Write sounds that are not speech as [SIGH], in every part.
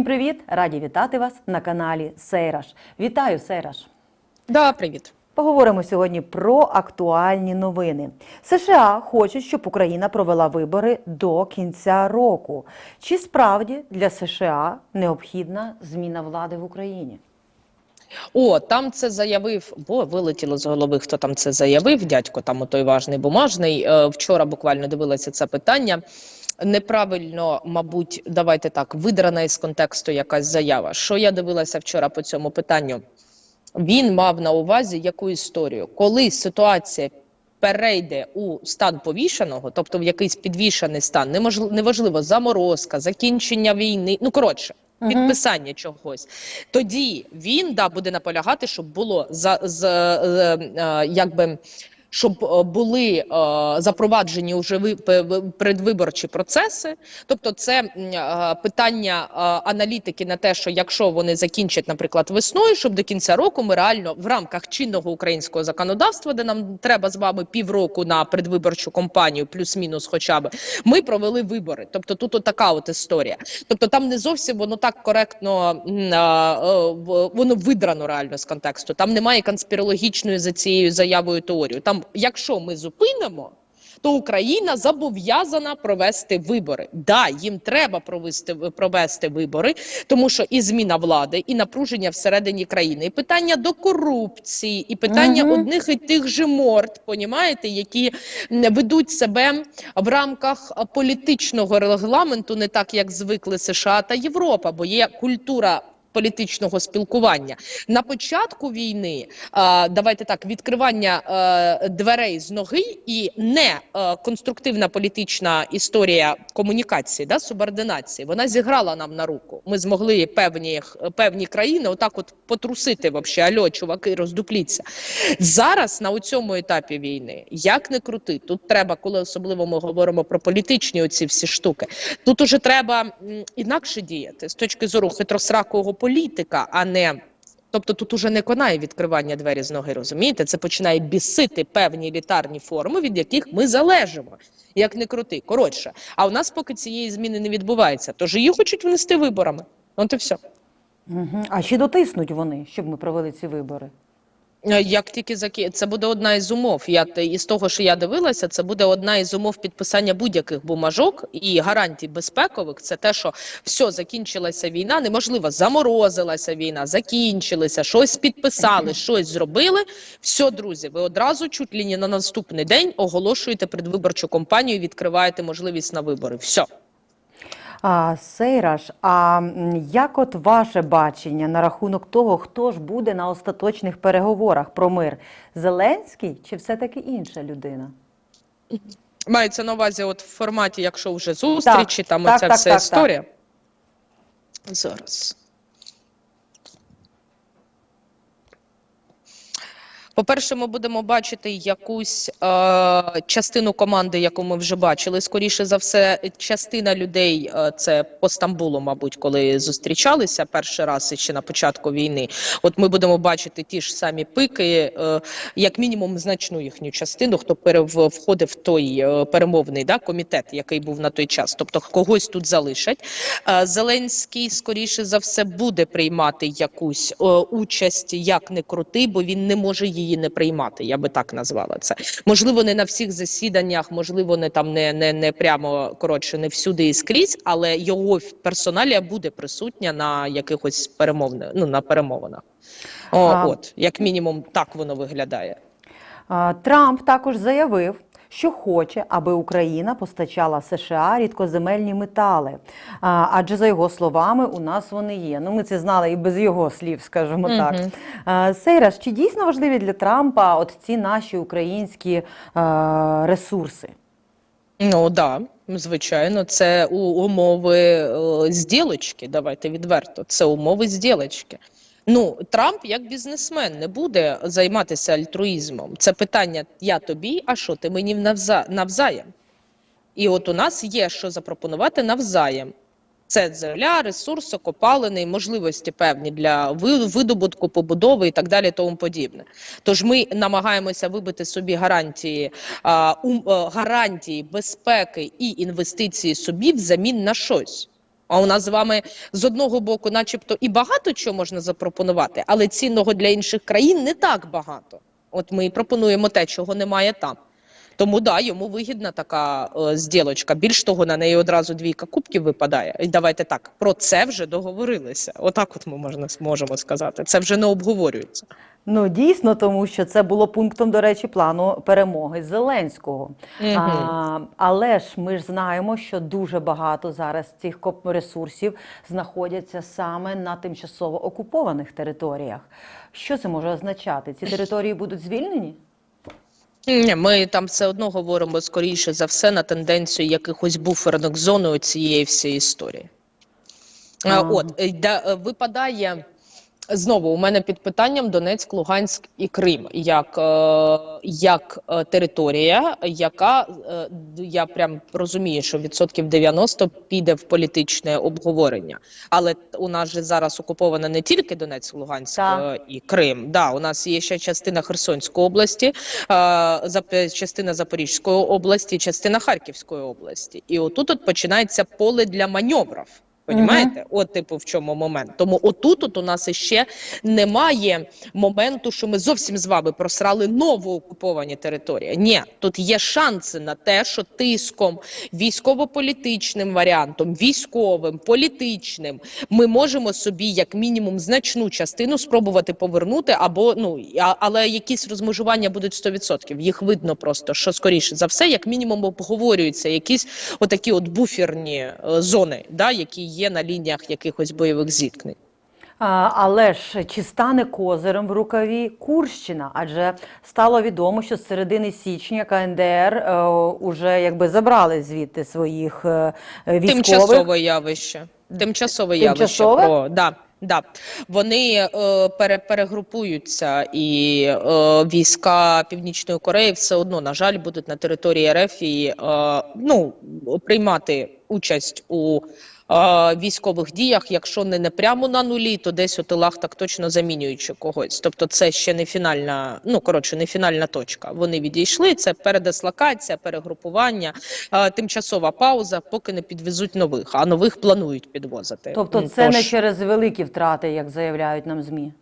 Усім привіт! Раді вітати вас на каналі Сейраш. Вітаю, Сейраш! Да, привіт. Поговоримо сьогодні про актуальні новини. США хочуть, щоб Україна провела вибори до кінця року. Чи справді для США необхідна зміна влади в Україні? О, там це заявив, бо вилетіло з голови, хто там це заявив. Дядько там отой важний бумажний. Е, вчора буквально дивилася це питання. Неправильно, мабуть, давайте так, видрана із контексту якась заява. Що я дивилася вчора по цьому питанню? Він мав на увазі яку історію, коли ситуація перейде у стан повішеного, тобто в якийсь підвішений стан, неможливо, неважливо заморозка, закінчення війни. Ну коротше, підписання чогось. Тоді він да буде наполягати, щоб було за з е, е, якби. Щоб е, були е, запроваджені вже ви предвиборчі процеси, тобто це е, питання аналітики на те, що якщо вони закінчать, наприклад, весною, щоб до кінця року ми реально в рамках чинного українського законодавства, де нам треба з вами півроку на предвиборчу кампанію, плюс-мінус, хоча б ми провели вибори. Тобто тут така от історія. Тобто там не зовсім воно так коректно воно видрано реально з контексту. Там немає конспірологічної за цією заявою теорією. Там, якщо ми зупинимо. То Україна зобов'язана провести вибори. Да, їм треба провести провести вибори, тому що і зміна влади, і напруження всередині країни, і питання до корупції, і питання Мгм. одних і тих же морд, понімаєте, які ведуть себе в рамках політичного регламенту, не так як звикли США та Європа, бо є культура. Політичного спілкування на початку війни давайте так відкривання е, дверей з ноги і не е, конструктивна політична історія комунікації, да субординації. Вона зіграла нам на руку. Ми змогли певні певні країни отак, от потрусити вообще, альо, чуваки, роздупліться зараз. На цьому етапі війни як не крути, тут треба, коли особливо ми говоримо про політичні оці всі штуки. Тут уже треба інакше діяти з точки зору хитросракого політика, а не. Тобто тут уже не конає відкривання двері з ноги, розумієте? Це починає бісити певні елітарні форми, від яких ми залежимо. Як не крути. Коротше, а у нас поки цієї зміни не відбувається. Тож її хочуть внести виборами. От і все. Угу. А чи дотиснуть вони, щоб ми провели ці вибори? Е, Як тільки заки... це буде одна із умов. Я із того, що я дивилася, це буде одна із умов підписання будь-яких бумажок і гарантій безпекових. Це те, що все закінчилася війна. Неможливо, заморозилася війна, закінчилися, щось підписали, щось зробили. Все, друзі, ви одразу чуть ли не на наступний день оголошуєте предвиборчу кампанію, відкриваєте можливість на вибори. Все. Сейраш, а як от ваше бачення на рахунок того, хто ж буде на остаточних переговорах про мир? Зеленський чи все-таки інша людина? Мається на увазі, от в форматі, якщо вже зустрічі, там так, оця так, вся так, так. історія. Зараз. По-перше, ми будемо бачити якусь е, частину команди, яку ми вже бачили. Скоріше за все, частина людей е, це по Стамбулу, мабуть, коли зустрічалися перший раз ще на початку війни. От ми будемо бачити ті ж самі пики, е, як мінімум, значну їхню частину, хто входив в той е, перемовний да, комітет, який був на той час. Тобто когось тут залишать. Е, Зеленський, скоріше за все, буде приймати якусь е, участь, як не крути, бо він не може її не приймати. Я би так назвала це. Можливо, не на всіх засіданнях, можливо, не там не, не, не прямо коротше, не всюди і скрізь, але його персоналія буде присутня на якихось перемовних, ну на перемовинах. О, А- От, як мінімум, так воно виглядає. Трамп також заявив, що хоче, аби Україна постачала США рідкоземельні метали. А, Адже за його словами, у нас вони є. Ну, ми це знали і без його слів, скажімо так. Мгм. А, Сейраш, чи дійсно важливі для Трампа от ці наші українські е, ресурси? Ну да, звичайно, це умови е, зділочки. Давайте відверто. Це умови зділочки. Ну, Трамп як бізнесмен не буде займатися альтруїзмом. Це питання я тобі, а що ти мені навза, навзаєм? І от у нас є що запропонувати навзаєм. Це земля, ресурси, копалини, можливості певні для видобутку, побудови і так далі, тому подібне. Тож ми намагаємося вибити собі гарантії, е, гарантії безпеки і інвестиції собі взамін на щось. А у нас з вами з одного боку, начебто, і багато чого можна запропонувати, але цінного для інших країн не так багато. От ми і пропонуємо те, чого немає там. Тому да, йому вигідна така е, зділочка. Більш того, на неї одразу двійка кубків випадає. І давайте так, про це вже договорилися. Отак, от ми можна можемо сказати. Це вже не обговорюється. Ну дійсно, тому що це було пунктом, до речі, плану перемоги Зеленського. Мгм. А, але ж ми ж знаємо, що дуже багато зараз цих ресурсів знаходяться саме на тимчасово окупованих територіях. Що це може означати? Ці території будуть звільнені? Ні, ми там все одно говоримо скоріше за все на тенденцію якихось буферних зон у цієї всієї історії. А, От е, да, е, випадає знову у мене під питанням Донецьк, Луганськ і Крим як, е, як е, територія, яка е, я прям розумію, що відсотків 90 піде в політичне обговорення. Але у нас же зараз окупована не тільки Донецьк, Луганськ Так. і Крим. Да, у нас є ще частина Херсонської області, частина Запорізької області, частина Харківської області. І отут от починається поле для маневрів. Понімаєте? От, типу, в чому момент. Тому отут от у нас іще немає моменту, що ми зовсім з вами просрали нову окуповані території. Ні, тут є шанси на те, що тиском, військово-політичним варіантом, військовим, політичним, ми можемо собі як мінімум значну частину спробувати повернути, або ну але якісь розмежування будуть 100%. Їх видно просто, що скоріше за все, як мінімум, обговорюються якісь отакі от буферні е, зони, да, які є на лініях якихось бойових зіткнень. Але ж чи стане козирем в рукаві Курщина? Адже стало відомо, що з середини січня КНДР е, уже якби забрали звідти своїх е, військових. Тимчасове явище. Тимчасове явище. Про, да, да. Вони е, пере, перегрупуються, і е, війська Північної Кореї все одно, на жаль, будуть на території РФ і е, ну, приймати участь у військових діях, якщо не, не прямо на нулі, то десь у тилах так точно замінюючи когось. Тобто це ще не фінальна, ну коротше, не фінальна точка. Вони відійшли. Це передислокація, перегрупування, е, тимчасова пауза, поки не підвезуть нових, а нових планують підвозити. Тобто це це не через великі втрати, як заявляють нам ЗМІ.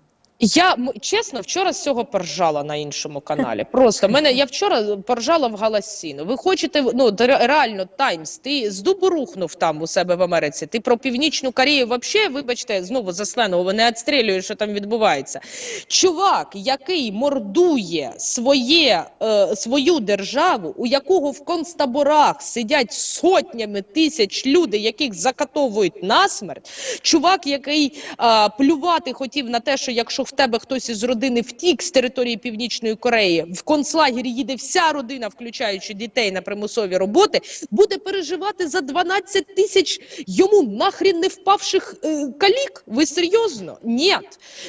Я чесно вчора з цього поржала на іншому каналі. Просто мене я вчора поржала в галасіну. Ви хочете ну реально Таймс? Ти з дубу рухнув там у себе в Америці. Ти про північну Корею вообще, вибачте, знову за сленого, не відстрілюєш, що там відбувається. Чувак, який мордує своє е, свою державу, у якого в концтаборах сидять сотнями тисяч людей, яких закатовують насмерть. Чувак, який а, плювати хотів на те, що якщо в тебе хтось із родини втік з території Північної Кореї, в концлагер їде вся родина, включаючи дітей на примусові роботи, буде переживати за 12 тисяч йому нахрін не впавших е, калік. Ви серйозно? Ні.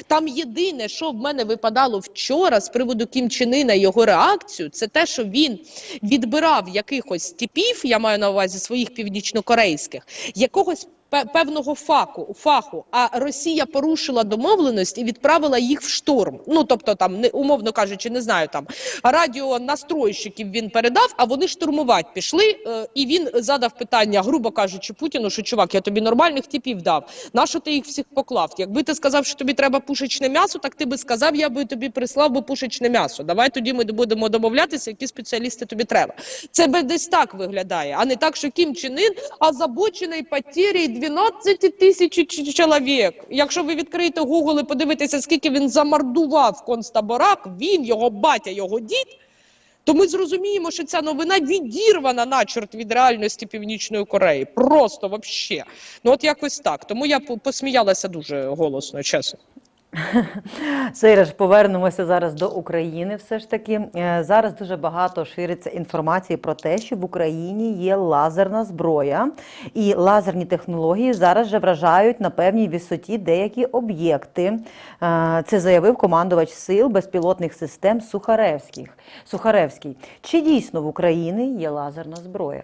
Там єдине, що в мене випадало вчора з приводу Кім Чен Ына, його реакцію, це те, що він відбирав якихось типів, я маю на увазі своїх північнокорейських, якогось певного факу, фаху, а Росія порушила домовленість і відправила їх в штурм. Ну тобто, там не умовно кажучи, не знаю, там радіонастройщиків він передав, а вони штурмувати пішли. Е, і він задав питання, грубо кажучи, Путіну, що чувак, я тобі нормальних типів дав. Нащо ти їх всіх поклав? Якби ти сказав, що тобі треба пушечне м'ясо, так ти би сказав, я би тобі прислав би пушечне м'ясо. Давай тоді ми будемо домовлятися, які спеціалісти тобі треба. Це би десь так виглядає, а не так, що Кім Чен Ын озабочений потерей 12 тисяч чоловік. Якщо ви відкриєте Google і подивитеся, скільки він замордував концтаборак, він, його батя, його дід, то ми зрозуміємо, що ця новина відірвана начорт від реальності Північної Кореї. Просто вообще. Ну от якось так. Тому я по- посміялася дуже голосно, чесно. [LAUGHS] Сейра ж повернемося зараз до України. Все ж таки Е, зараз дуже багато шириться інформації про те, що в Україні є лазерна зброя, і лазерні технології зараз вже вражають на певній висоті деякі об'єкти. Е, Це заявив командувач сил безпілотних систем Сухаревських. Сухаревський. Чи дійсно в Україні є лазерна зброя?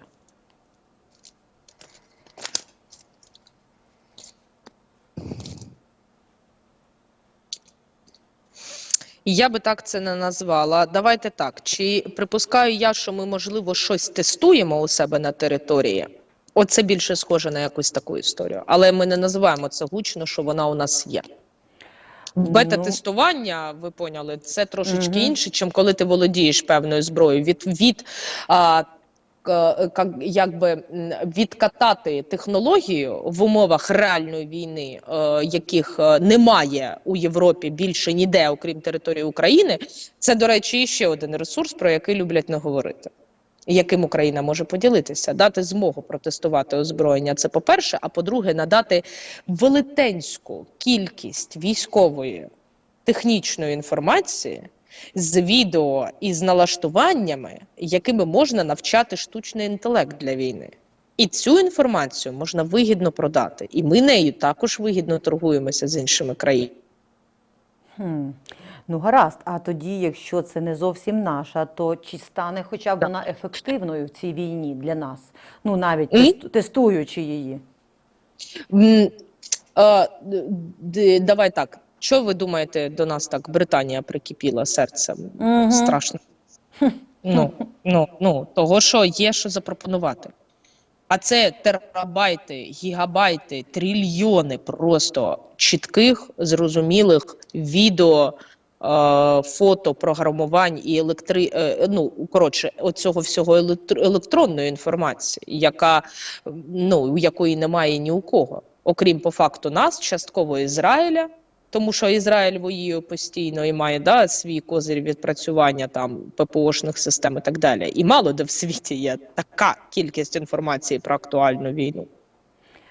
Я би так це не назвала. Давайте так. Чи припускаю я, що ми можливо щось тестуємо у себе на території? Оце більше схоже на якусь таку історію. Але ми не називаємо це гучно, що вона у нас є. Бета-тестування, ви поняли, це трошечки угу. інше, чим коли ти володієш певною зброєю. Від, від а, к- как- якби відкатати технологію в умовах реальної війни, е, яких е, немає у Європі більше ніде, окрім території України. Це, до речі, ще один ресурс, про який люблять не говорити. Яким Україна може поділитися, дати змогу протестувати озброєння. Це по-перше, а по-друге, надати велетенську кількість військової технічної інформації з відео і з налаштуваннями, якими можна навчати штучний інтелект для війни. І цю інформацію можна вигідно продати. І ми нею також вигідно торгуємося з іншими країнами. Хм. Ну, гаразд. А тоді, якщо це не зовсім наша, то чи стане хоча б вона ефективною в цій війні для нас? Ну, навіть тест- тестуючи її. Давай так. Що ви думаєте, до нас так Британія прикипіла серцем? Мгм. Страшно. Ну, ну, ну, того, що є що запропонувати. А це терабайти, гігабайти, трильйони просто чітких, зрозумілих відео, е, фото, програмувань і електри... е, ну, коротше, оцього всього електр... електронної інформації, яка ну, якої немає ні у кого, окрім по факту нас, частково Ізраїля. Тому що Ізраїль воює постійно і має да, свій козир відпрацювання там ППОшних систем і так далі. І мало де в світі є така кількість інформації про актуальну війну.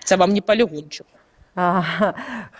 Це вам не полігончик. А,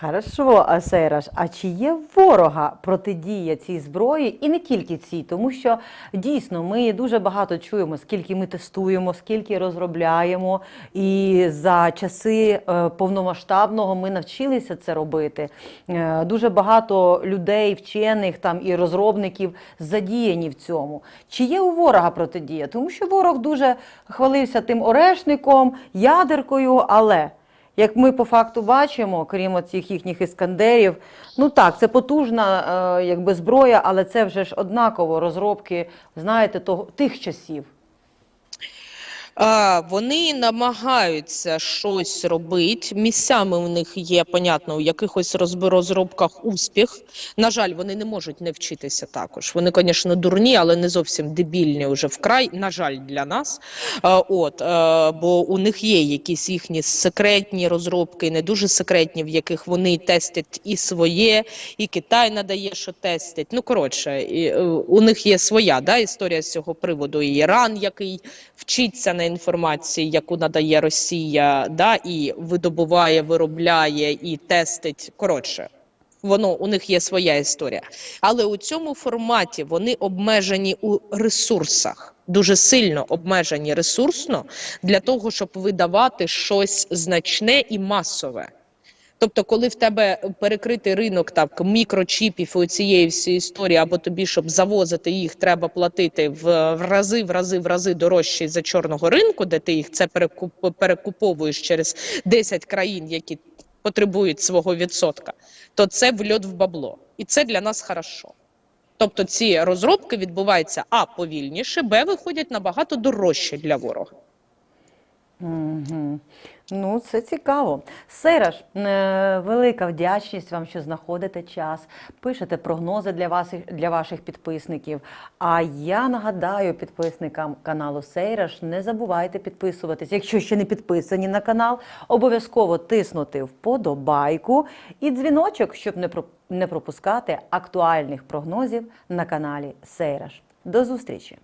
хорошо, а, Сейраш, а чи є ворога протидія цій зброї і не тільки цій, тому що дійсно ми дуже багато чуємо, скільки ми тестуємо, скільки розробляємо, і за часи е, повномасштабного ми навчилися це робити. Е, Дуже багато людей, вчених там і розробників задіяні в цьому. Чи є у ворога протидія? Тому що ворог дуже хвалився тим орешником, ядеркою, але. Як ми по факту бачимо, крім цих їхніх іскандерів, ну так, це потужна е, якби зброя, але це вже ж однаково розробки, знаєте, того, тих часів. Вони намагаються щось робити. Місцями у них є, понятно, у якихось розробках успіх. На жаль, вони не можуть не вчитися також. Вони, звісно, дурні, але не зовсім дебільні вже вкрай. На жаль, для нас. От, бо у них є якісь їхні секретні розробки, не дуже секретні, в яких вони тестять і своє, і Китай надає, що тестять. Ну, коротше, е, у них є своя да, історія з цього приводу. І Іран, який вчиться на інформації, яку надає Росія, да, і видобуває, виробляє і тестить. Коротше, воно у них є своя історія. Але у цьому форматі вони обмежені у ресурсах. Дуже сильно обмежені ресурсно для того, щоб видавати щось значне і масове. Тобто, коли в тебе перекритий ринок так мікрочіпів і цієї всієї історії, або тобі, щоб завозити їх, треба платити в, в рази, в рази, в рази дорожче за чорного ринку, де ти їх це перекуп, перекуповуєш через 10 країн, які потребують свого відсотка, то це вльот в бабло, і це для нас хорошо. Тобто ці розробки відбуваються а повільніше, б виходять набагато дорожче для ворога. Угу. Ну, це цікаво. Сейраш, е, велика вдячність вам, що знаходите час, пишете прогнози для вас для ваших підписників. А я нагадаю підписникам каналу Сейраш, не забувайте підписуватись. Якщо ще не підписані на канал, обов'язково тиснути вподобайку і дзвіночок, щоб не пропускати актуальних прогнозів на каналі Сейраш. До зустрічі!